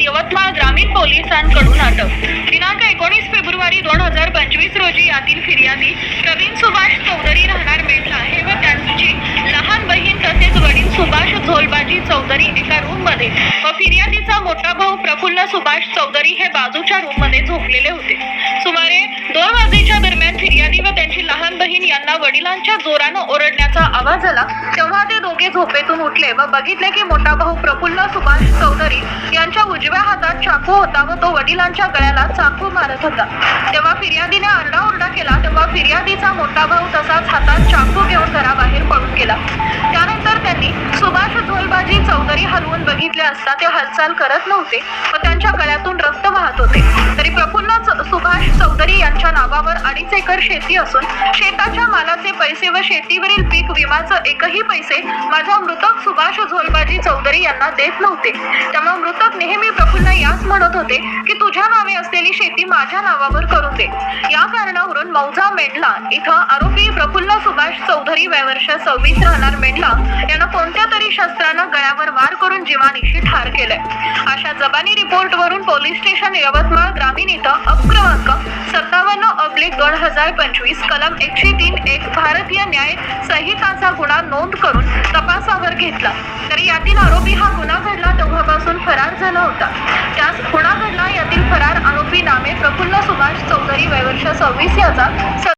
यवतमाळ ग्रामीण पोलिसांकडून अटक. दिनांक एकोणीस फेब्रुवारी दोन हजार पंचवीस रोजी यातील फिर्यादी प्रवीण सुभाष चौधरी राहणार मेटला हे व त्यांची लहान बहीण तसेच वडील सुभाष झोलबाजी चौधरी एका रूममध्ये व फिर्यादीचा मोठा भाऊ प्रफुल्ल सुभाष चौधरी हे बाजूच्या रूममध्ये झोपलेले होते. सुमारे दोन वाजेच्या वडिलांच्या जोरानं ओरडण्याचा आवाज आला तेव्हा ते दोघे झोपेतून उठले व बघितले की मोठा भाऊ प्रफुल्ल सुभाष चौधरी यांच्या उजव्या हातात चाकू होता व तो वडिलांच्या गळ्याला चाकू मारत होता. तेव्हा फिर्यादीने आरडाओरडा केला तेव्हा फिर्यादीचा मोठा भाऊ तसाच हातात चाकू घेऊन घराबाहेर पळून गेला. त्यानंतर त्यांनी सुभाष झोलबाजी चौधरी हलवून बघितले असता ते हालचाल करत नव्हते व त्यांच्या गळ्यातून रक्त वाहत होते. तरी यांच्या नावावर अडीच एकर शेती असून शेताच्या मालाचे पैसे व शेतीवरील पीक विमाचं एकही पैसे माझा मृतक सुभाष झोलबाजी चौधरी यांना देत नव्हते. त्यामुळे मृतक नेहमी प्रफुल्ल याच म्हणत होते की तुझ्या नावे असलेली शेती माझ्या नावावर करून दे. या कारणावरून मौजा मेंढला इथं आरोपी प्रफुल्ल सुभाष चौधरी वयवर्ष सव्वीस राहणार मेंढला यानं कोणत्या तरी शस्त्रानं गळ्यावर वार करून जीवानिशी ठार केलंय. अशा जबानी रिपोर्ट वरून पोलीस स्टेशन यवतमाळ ग्रामीण इथं अक्रमांक सत्तावन्न हजार पंचवीस कलम एकशे तीन एक भारतीय न्याय संहिताचा गुन्हा नोंद करून तपासावर घेतला. तरी यातील आरोपी हा गुन्हा घडला तेव्हापासून फरार